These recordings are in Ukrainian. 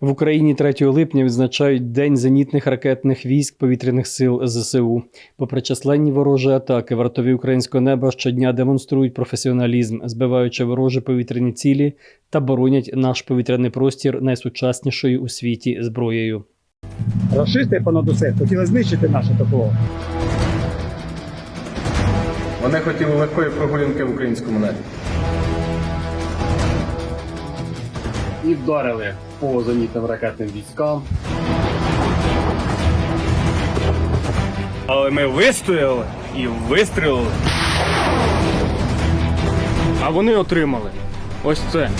В Україні 3 липня відзначають День зенітних ракетних військ повітряних сил ЗСУ. Попри численні ворожі атаки, вартові українського неба щодня демонструють професіоналізм, збиваючи ворожі повітряні цілі та боронять наш повітряний простір найсучаснішою у світі зброєю. Рашисти понад усе хотіли знищити наше ТПО. Вони хотіли легкої прогулянки в українському небі. І вдарили по зенітним ракетним військам. Але ми вистояли і вистрілили. А вони отримали ось це.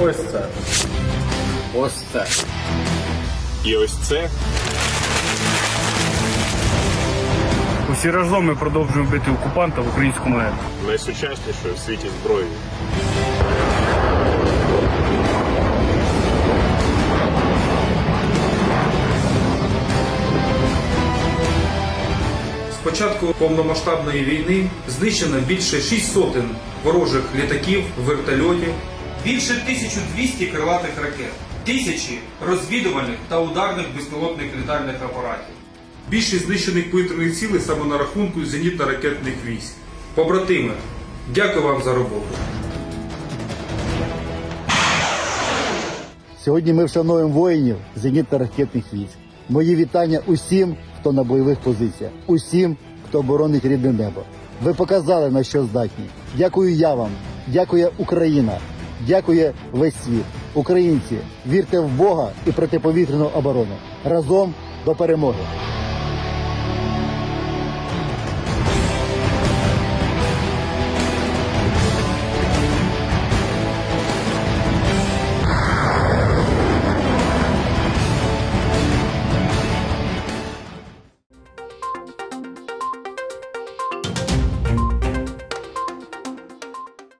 Ось це. Ось це. І ось це. Усі разом ми продовжуємо бити окупанта в українському небі. найсучаснішою в світі зброєю. Початку повномасштабної війни знищено більше 6 сотень ворожих літаків, вертольотів, більше 1200 крилатих ракет, тисячі розвідувальних та ударних безпілотних літальних апаратів. Більшість знищених повітряних цілей саме на рахунку зенітно-ракетних військ. Побратими, дякую вам за роботу. Сьогодні ми вшановуємо воїнів зенітно-ракетних військ. Мої вітання усім, хто на бойових позиціях, усім, хто боронить рідне небо. Ви показали на що здатні. Дякую я вам, дякує Україна, дякує весь світ. Українці, вірте в Бога і протиповітряну оборону. Разом до перемоги.